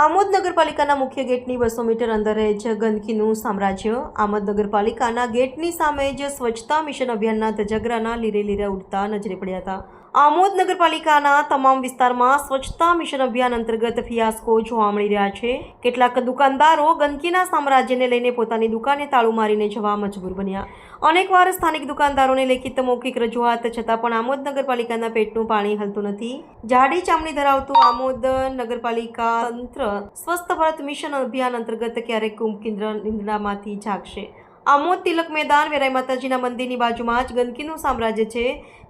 આમોદ નગરપાલિકાના મુખ્ય ગેટની બસો મીટર અંદર છે ગંદકીનું સામ્રાજ્ય. આમોદ નગરપાલિકાના ગેટની સામે જ સ્વચ્છતા મિશન અભિયાનના ધજાગરાના લીરે લીરે ઉડતા નજરે પડ્યા હતા. આમોદ નગરપાલિકાના તમામ વિસ્તારમાં સ્વચ્છતા મિશન અભિયાન અંતર્ગત ફિયાસ્કો જોવા મળી રહ્યા છે. કેટલાક દુકાનદારો ગંદકીના સામ્રાજ્યને લઈને પોતાની દુકાને તાળું મારીને જવા મજબૂર બન્યા. અનેકવાર સ્થાનિક દુકાનદારોને લેખિત મૌખિક રજૂઆત, છતાં પણ આમોદ નગરપાલિકાના પેટનું પાણી હલતું નથી. જાડી ચામડી ધરાવતું આમોદ નગરપાલિકા તંત્ર સ્વસ્થ ભારત મિશન અભિયાન અંતર્ગત ક્યારેક કુંભકેન્દ્ર નિંદ્રામાંથી જાગશે. આમોદ તિલક મેદાન, વેરાઈ માતાજીના મંદિરની બાજુમાં જ ગંદકીનું સામ્રાજ્ય છે.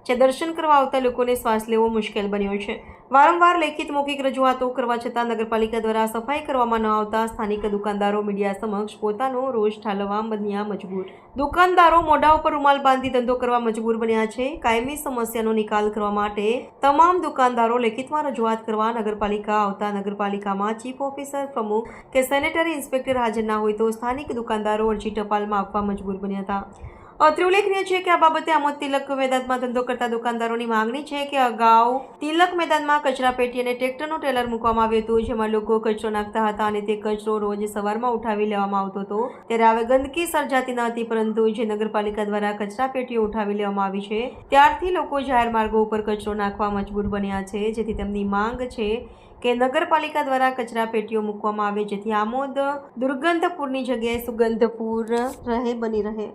જે દર્શન કરવા આવતા લોકોને શ્વાસ લેવો મુશ્કેલ બન્યો છે. વારંવાર લેખિત મૌખિક રજૂઆતો કરવા છતાં નગરપાલિકા દ્વારા સફાઈ કરવામાં ન આવતા સ્થાનિક દુકાનદારો મીડિયા સમક્ષ પોતાનો રોષ ઠાલવવા બન્યા મજબૂર. દુકાનદારો મોઢા ઉપર રૂમાલ બાંધી ધંધો કરવા મજબૂર બન્યા છે. કાયમી સમસ્યાનો નિકાલ કરવા માટે તમામ દુકાનદારો લેખિતમાં રજૂઆત કરવા નગરપાલિકા આવતા નગરપાલિકામાં ચીફ ઓફિસર પ્રમુખ કે સેનેટરી ઇન્સ્પેક્ટર હાજર ના હોય તો સ્થાનિક દુકાનદારો અરજી ટપાલમાં આપવા મજબૂર બન્યા હતા. અત્રે છે કે આ બાબતે આમોદ તિલક મેદાનમાં ધંધો કરતા દુકાનદારોની માંગણી છે કે અગાઉ તિલક મેદાનમાં કચરા પેટી અને ટ્રેક્ટરનું ટેલર મૂકવામાં આવ્યું હતું, જેમાં લોકો કચરો નાખતા હતા અને તે કચરો રોજ સવારમાં ઉઠાવી લેવામાં આવતો હતો. ત્યારે હવે ગંદકી સર્જાતી ન હતી, પરંતુ જે નગરપાલિકા દ્વારા કચરા પેટીઓ ઉઠાવી લેવામાં આવી છે, ત્યારથી લોકો જાહેર માર્ગો ઉપર કચરો નાખવા મજબૂર બન્યા છે. જેથી તેમની માંગ છે કે નગરપાલિકા દ્વારા કચરા પેટીઓ મૂકવામાં આવે, જેથી આમોદ દુર્ગંધપુરની જગ્યાએ સુગંધપુર રહે, બની રહે.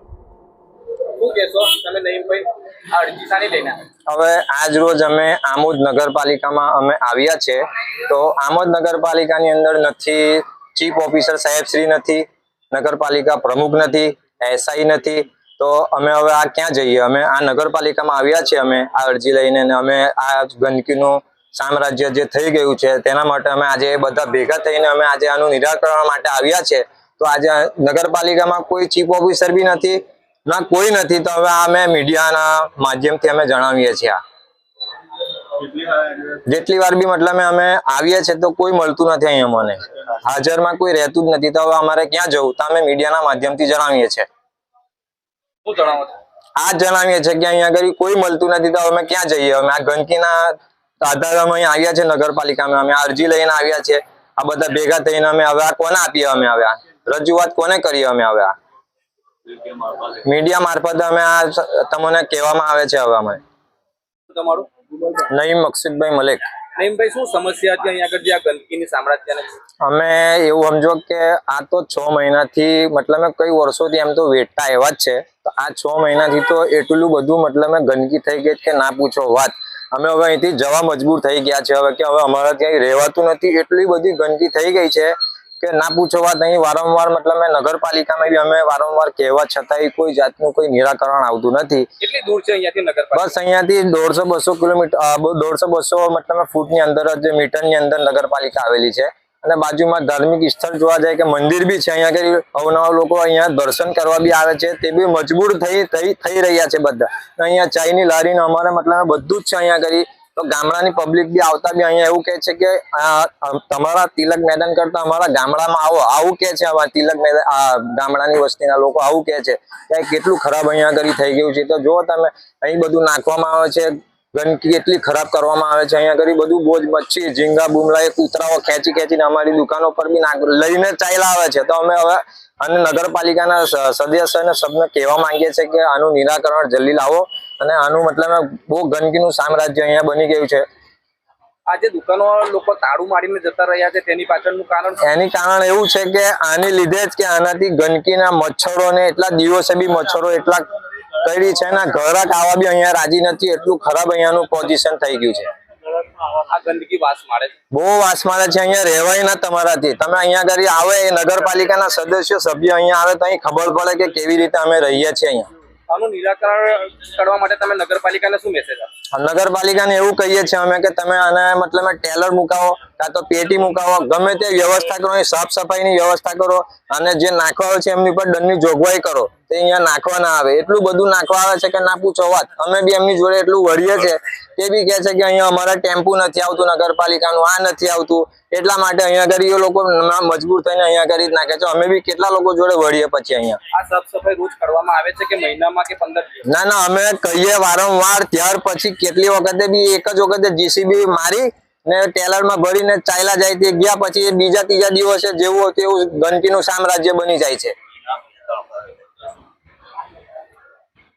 હવે આજ રોજ અમે આમોદ નગરપાલિકામાં અમે આવ્યા છે. તો આમોદ નગરપાલિકાની અંદર નથી, ચીફ ઓફિસર સાહેબ શ્રી નથી, નગરપાલિકા પ્રમુખ નથી, એસઆઈ નથી. તો અમે હવે આ ક્યાં જઈએ? અમે આ નગરપાલિકામાં આવ્યા છીએ અમે આ અરજી લઈને અમે આ ગંદકીનું સામ્રાજ્ય જે થઈ ગયું છે, તેના માટે અમે આજે બધા ભેગા થઈને અમે આજે આનું નિરાકરણ માટે આવ્યા છે. તો આજે નગરપાલિકામાં કોઈ ચીફ ઓફિસર બી નથી ના કોઈ નથી. તો હવે અમે મીડિયાના માધ્યમથી અમે જણાવીએ છીએ આ. જેટલી વાર બી મતલબ અમે આવીએ છીએ તો કોઈ મળતું નથી અહીંયા મને. હાજરમાં કોઈ રહેતું જ નથી. તો હવે અમારે ક્યાં જવું? તો અમે મીડિયાના માધ્યમથી જણાવીએ છીએ. આ જણાવીએ છીએ કે અહીંયા આગળ કોઈ મળતું નથી. તો અમે ક્યાં જઈએ? અમે આ ગંદકીના આધારે અમે અહીંયા આવ્યા છે નગરપાલિકામાં. અમે અરજી લઈને આવ્યા છે આ બધા ભેગા થઈને અમે હવે આ કોને આપીએ અમે હવે રજૂઆત કોને કરીએ અમે હવે આ? મીડિયા મારફત. અમે આ તમને કહેવામાં આવે છે હવે અમે તમારું? નઈમ મકસુદભાઈ મલેક. નઈમભાઈ શું સમસ્યા હતી અહીંયા આગળ જે આ ગંદકીની સામ્રાજ્યને અમે એવું સમજો કે આ તો છ મહિનાથી મતલબ કઈ વર્ષોથી એમ તો વેઠતા એવા જ છે. તો આ છ મહિનાથી તો એટલું બધું મતલબ ગંદકી થઈ ગઈ કે ના પૂછો વાત. અમે હવે અહીંથી જવા મજબૂર થઈ ગયા છે. હવે કે હવે અમારા ત્યાં રહેવાતું નથી. એટલી બધી ગંદકી થઈ ગઈ છે કે ના પૂછો વાત અહીં વારંવાર મતલબ મેં નગરપાલિકામાં બી અમે વારંવાર કહેવા છતાંય કોઈ જાતનું કોઈ નિરાકરણ આવતું નથી. કેટલી દૂર છે અહીંયાથી નગરપાલિકા? બસ અહીંયાથી દોઢસો બસો કિલોમીટર દોઢસો બસો મતલબ ફૂટની અંદર જ મીટરની અંદર નગરપાલિકા આવેલી છે. અને બાજુમાં ધાર્મિક સ્થળ જોવા જાય કે મંદિર બી છે અહીંયા કરી અવનવા લોકો અહીંયા દર્શન કરવા બી આવે છે તે બી મજબૂર થઈ થઈ રહ્યા છે બધા. અહીંયા ચાઈની લારીને અમારે મતલબ બધું જ છે અહીંયા આગળ. તો ગામડાની પબ્લિક બી આવતા બી અહીંયા એવું કહે છે કે તમારા તિલક મેદાન કરતા અમારા ગામડામાં આવો. આવું કે છે અમારા તિલક મેદાન ગામડાની વસ્તીના લોકો આવું કે છે કે, કેટલું ખરાબ અહીંયા કરી થઈ ગયું છે. તો જો તમે અહીં બધું નાખવામાં આવે છે, ગંદકી એટલી ખરાબ કરવામાં આવે છે, અહીંયા કરી બધું બોજ મચ્છી, ઝીંગા, બુમલા, એ કૂતરાઓ ખેંચી ખેંચીને અમારી દુકાનો પર બી નાખ, લઈને ચાલ્યા આવે છે. તો અમે હવે અને નગરપાલિકાના સદસ્ય અને સબને કહેવા માંગીએ છીએ કે, આનું નિરાકરણ જલ્દી લાવો. અને આનું મતલબ બહુ ગંદકીનું સામ્રાજ્ય અહીંયા બની ગયું છે. આજે દુકાનો લોકો તાળું મારીને જતા રહ્યા છે તેની પાછળનું કારણ? એની કારણ એવું છે કે આની લીધે જ કે આનાથી ગંદકીના મચ્છરો ને એટલા દિવસે બી મચ્છરો એટલા કરી છે ને ઘરાક આવા બી અહીંયા રાજી નથી એટલું ખરાબ અહીંયાનું પોઝિશન થઈ ગયું ગંદકી છે. બહુ વાસ મારે છે અહીંયા રહેવાય ના તમારાથી. તમે અહીંયા ઘરે આવે એ નગરપાલિકાના સદસ્યો સભ્ય અહીંયા આવે તો અહીં ખબર પડે કે કેવી રીતે અમે રહીએ છીએ અહીંયા. આનું નિરાકરણ કરવા માટે તમે નગરપાલિકાને શું મેસેજ આપો નગરપાલિકાને એવું કહીએ છીએ અમે કે તમે આને મતલબ ટેલર મુકાવો, કાં તો પેટી મુકાવો, ગમે તે વ્યવસ્થા કરો સાફ સફાઈની વ્યવસ્થા કરો, અને જે નાખવા છે એમની પર દંડની જોગવાઈ કરો. તે અહીંયા નાખવા ના આવે. એટલું બધું નાખવા આવે છે કે ના પૂછો વાત. અમે બી એમની જોડે એટલું વળીએ છે તે બી કહે છે કે અહીંયા અમારા ટેમ્પુ નથી આવતું નગરપાલિકાનું આ નથી આવતું. એટલા માટે અહીંયા આગળ એ લોકો મજબૂર થઈને અહીંયા કરી જ નાખે છે. અમે બી કેટલા લોકો જોડે વળીએ પછી અહીંયા. આ સાફ સફાઈ રોજ કરવામાં આવે છે કે મહિનામાં કે પંદર ના ના અમે કહીએ વારંવાર ત્યાર પછી કેટલી વખતે બી એક જ વખતે જીસીબી મારી ને ટેલરમાં ભરીને ચાલ્યા જાય તે ગયા પછી એ બીજા ત્રીજા દિવસે જેવું તેવું ગંદકીનું સામ્રાજ્ય બની જાય છે.